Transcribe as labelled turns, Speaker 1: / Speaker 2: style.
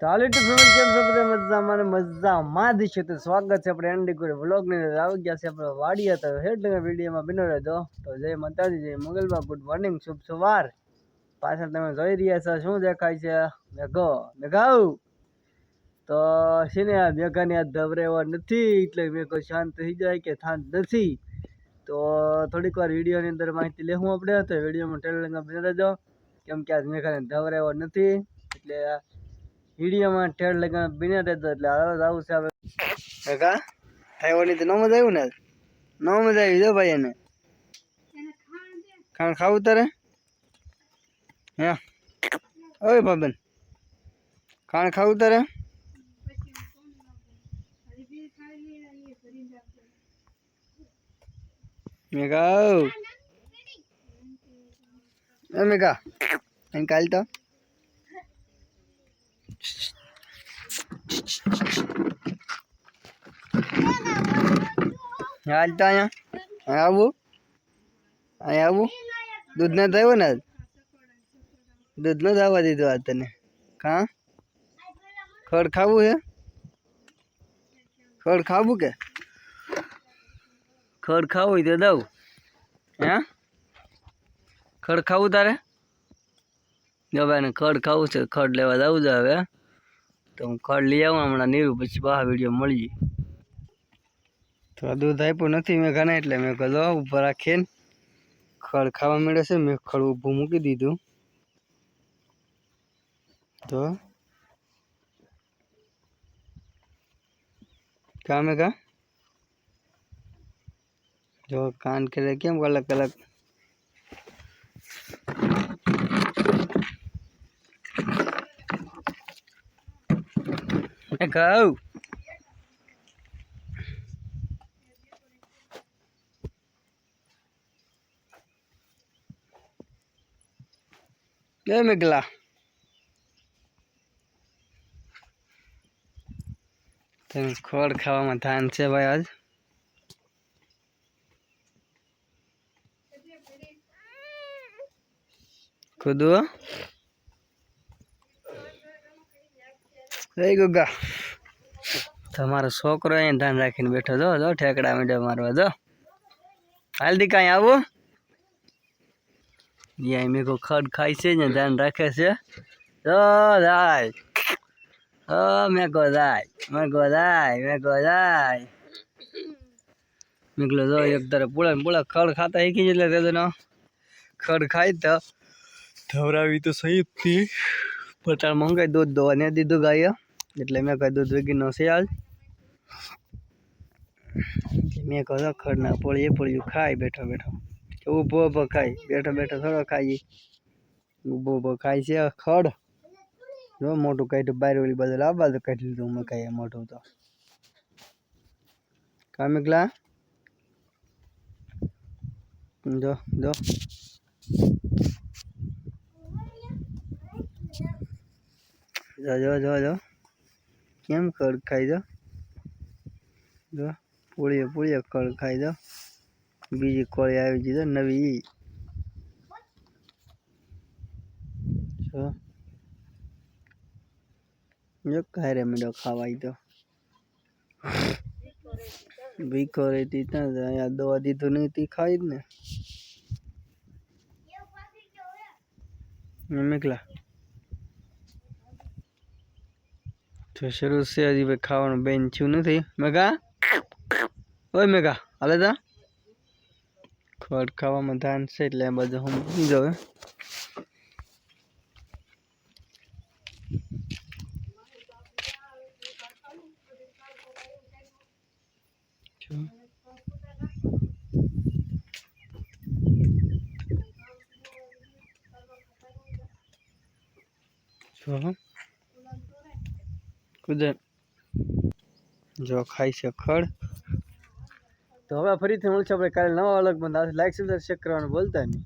Speaker 1: તો હાલ મજામાં ને મજામાં જ છે. તો સ્વાગત છે આપણે એન્ડી વ્લોગની અંદર. આવી ગયા છે આપણે વાડીએ તો હેડ વિડીયોમાં બિનો રહેજો. તો જય માતાજી, જય મંગલમાં ગુડ મોર્નિંગ, શુભ સવાર. પાછળ તમે જોઈ રહ્યા છો, શું દેખાય છે? મેઘો, મેઘાઉ. તો છે આ મેઘાની આ ધવરેવા નથી, એટલે મેઘો શાંત થઈ જાય કે શાંત નથી. તો થોડીક વાર વિડીયોની અંદર માહિતી લેવું આપણે, તો વિડીયોમાં ટેલરમાં બની રહેજો. કેમ કે આજ મેઘાને ધવરાયો નથી, એટલે વિડીયોમાં ઠેર લગા બિને રહેતો એટલે હવે આવું છે હવે કાકા ખાવાની તો ન મજા આવ્યું ને? ન મજા આવી જો ભાઈ એને. ખાણ ખાવું તારે? હા? ઓય બાબન ખાણ ખાવું તારે? મેઘા મેઘા કાલ તો? હાલ તો અહીંયા. અહીં આવું. અહીં આવું. દૂધ ના થયું ને? દૂધ નો આવવા દીધું આ તને. કા? ખડ ખાવું છે ખડ ખાવું કે? ખડ ખાવું તો દઉં. હે? ખડ ખાવું તારે? ભાઈ ખડ ખાવું છે, ખડ લેવા જવું છે હવે. તો હું ખડ લઈ આવું હમણાં નીરું, પછી બહાર વીડિયો મળીએ. તો દૂધ આપ્યું નથી, મેં ઘણા એટલે મેં કહ્યું ઉપર રાખીને ખડ ખાવા મળે છે. મેં ખડ ઊભું મૂકી દીધું. તો કામે કા? જો કાન કરે કેમ અલગ કલાક કહું એ મેઘલા ખોડ ખાવામાં ધાન છે ભાઈ આજ ખુદુ એ ગુગા. તમારો છોકરો અહીંયા ધ્યાન રાખીને બેઠો જો જો, ઠેકડા મીડે મારવા જો. હાલદી કાંઈ આવું? યા મેઘો ખડ ખાય છે ને ધ્યાન રાખે છે. જો, જાય. ઓ, મેઘો, જાય. મેઘો જાય મેઘો, જાય. મેઘલો જો, એક તારે પૂળા પૂળા ખડ ખાતા શીખી એટલે તે તેનો ખડ ખાય તો. ધવરાવી તો સહી જ થી પટાળ મંગાઈ દૂધ દોવા ને દીધું ગાય. એટલે મેં કહ્યું દૂધ વેગીનો છે આજ મેં કહ્યું ખડ ના પોળી, એ પોળિયું ખાય, બેઠો બેઠો. ઊભો ઊભો ખાય, બેઠો બેઠો થોડો ખાઈ ઊભો ઊભો ખાય છે ખડ. જો મોટું કાઢ્યું બાર ઓલી બાજુ આ બાજુ કાઢી લીધું મેં ખાઈ મોટું તો. કામિકલા જો જો. જો જો જો જો. કેમ ખડ ખાઈ જો? જો પૂળીએ પૂળીએ ખડ ખાઈ જો. બીજી કોળી આવી ગઈ છે નવી. ઈ. જો. જો કાંઈ રે મીડો ખાવાય તો ભીખો રહેતી ત્યાં જ અહીંયા દવા દીધું નહીં તી ખાઈ જ ને. મેકલા તો શરૂ છે, હજી ભાઈ ખાવાનું બેન થયું નથી. મેઘા? ઓય મેઘા, હાલે તા ખડ ખાવામાં ધાન છે એટલે આ બધું હું મૂકી દઉં હવે. જો. ખાઈ છે ખડ તો હવે ફરીથી મળશે આપણે કાલે નવા અલગ બંધ લાઈક સબસ્ક્રાઈબ કરવાનું બોલતા નહીં